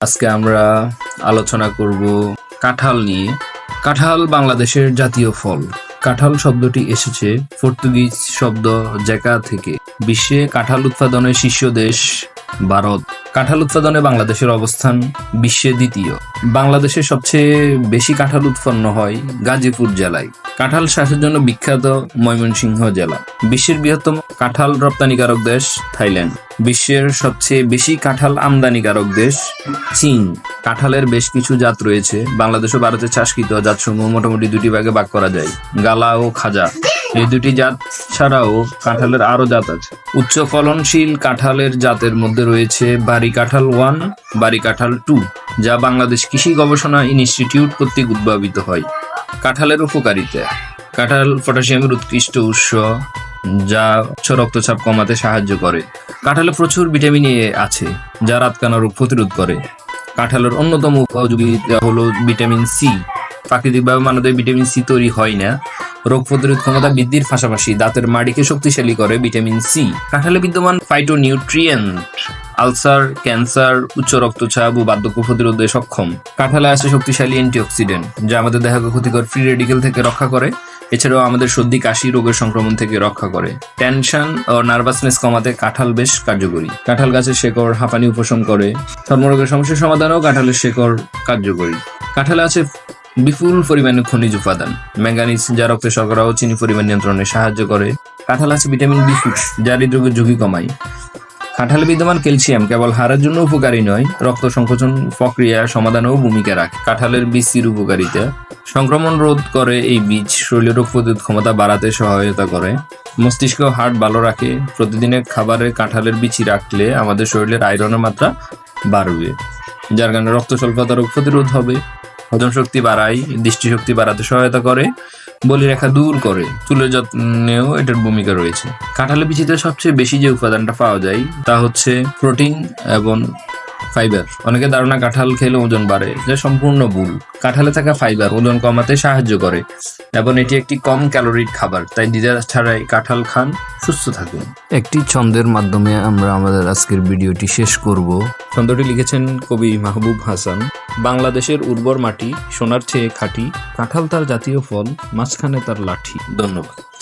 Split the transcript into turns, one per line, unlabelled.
আজকে আমরা আলোচনা করব কাঁঠাল নিয়ে। কাঁঠাল বাংলাদেশের জাতীয় ফল। কাঁঠাল শব্দটি এসেছে পর্তুগিজ শব্দ জ্যাকা থেকে। বিশ্বে কাঁঠাল উৎপাদনের শীর্ষ দেশ ভারত। কাঁঠাল উৎপাদনে বাংলাদেশের অবস্থান বিশ্বে দ্বিতীয়। বাংলাদেশে সবচেয়ে বেশি কাঁঠাল উৎপন্ন হয় গাজীপুর জেলায়। কাঁঠাল চাষের জন্য বিখ্যাত ময়মনসিংহ জেলা। বিশ্বের বৃহত্তম কাঁঠাল রপ্তানিকারক দেশ থাইল্যান্ড। বিশ্বের সবচেয়ে বেশি কাঁঠাল আমদানিকারক দেশ চীন। কাঁঠালের বেশ কিছু জাত রয়েছে। বাংলাদেশ ও ভারতের চাষকৃত জাতসমূহ মোটামুটি দুটি ভাগে ভাগ করা যায়, গালা ও খাজা। এই দুটি জাত ছাড়াও কাঁঠালের আরও জাত আছে। উচ্চ ফলনশীল কাঁঠালের জাতের মধ্যে রয়েছে বাড়ি কাঁঠাল ওয়ান বাড়ি কাঁঠাল টু, যা বাংলাদেশ কৃষি গবেষণা ইনস্টিটিউট কর্তৃক উদ্ভাবিত হয়। কাঁঠালের উপকারিতা। কাঁঠাল পটাশিয়ামের উৎকৃষ্ট উৎস, যা উচ্চ রক্তচাপ কমাতে সাহায্য করে। কাঁঠালে প্রচুর ভিটামিন এ আছে, যা রাতকানা রোগ প্রতিরোধ করে। কাঁঠালের অন্যতম উপযোগিতা হলো ভিটামিন সি। প্রাকৃতিকভাবে মানবের ভিটামিন সি তৈরি হয় না। রোগ প্রতিরোধ ক্ষমতা বৃদ্ধির পাশাপাশি দাঁতের মাড়িকে শক্তিশালী করে ভিটামিন সি। কাঁঠালে বিদ্যমান ফাইটোনিউট্রিয়েন্ট আলসার, ক্যান্সার, উচ্চ রক্তচাপ ও বার্ধক্য প্রতিরোধে সক্ষম। কাঁঠালে আছে শক্তিশালী অ্যান্টিঅক্সিডেন্ট, যা আমাদের দেহকে ক্ষতিকর ফ্রি রেডিকেল থেকে রক্ষা করে। এছাড়াও আমাদের সর্দি, কাশি রোগের সংক্রমণ থেকে রক্ষা করে। টেনশন ও নার্ভাসনেস কমাতে কাঁঠাল বেশ কার্যকরী। কাঁঠাল গাছের শেকড় হাঁপানি উপশম করে। চর্মরোগের সমস্যার সমাধানেও কাঁঠালের শেকড় কার্যকরী। কাঁঠালে আছে বিপুল পরিমাণে খনিজ উপাদান। ম্যাঙ্গানিজ যা রক্তে শর্করা ও চিনি পরিমাণ নিয়ন্ত্রণে সাহায্য করে। কাঁঠাল আছে ভিটামিন বি যা হৃদরোগের ঝুঁকি কমায়। কাঁঠালে বিদ্যমান ক্যালসিয়াম কেবল হাড়ের জন্য উপকারী নয়, রক্ত সংকোচন প্রক্রিয়া সমাধানেও ভূমিকা রাখে। কাঁঠালের বীজের উপকারিতা। সংক্রমণ রোধ করে এই বীজ শরীরের রোগ প্রতিরোধ ক্ষমতা বাড়াতে সহায়তা করে। মস্তিষ্ক হার্ট ভালো রাখে। প্রতিদিনের খাবারে কাঁঠালের বিচি রাখলে আমাদের শরীরের আয়রনের মাত্রা বাড়বে, যার কারণে রক্ত স্বল্পতা রোগ প্রতিরোধ হবে। হজম শক্তি বাড়ায়, দৃষ্টিশক্তি বাড়াতে সহায়তা করে। বলিরেখা দূর করে চুলের যত্নেও এটার ভূমিকা রয়েছে। কাঁঠালের বিচিতে সবচেয়ে বেশি যে উপাদানটা পাওয়া যায় তা হচ্ছে প্রোটিন এবং ফাইবার। অনেকে ধারণা কাঁঠাল খেলে ওজন বাড়ে যা সম্পূর্ণ ভুল। কাঁঠালে থাকা ফাইবার ওজন কমাতে সাহায্য করে এবং এটি একটি কম ক্যালোরির খাবার তাই দ্বিধা ছাড়াই কাঁঠাল খান সুস্থ থাকুন। একটি ছন্দের মাধ্যমে আমরা আমাদের আজকের ভিডিওটি শেষ করব। ছন্দটি লিখেছেন কবি মাহবুব হাসান। বাংলাদেশের উর্বর মাটি সোনার চেয়ে খাঁটি কাঁঠাল তার জাতীয় ফল মাঝখানে তার লাঠি। ধন্যবাদ।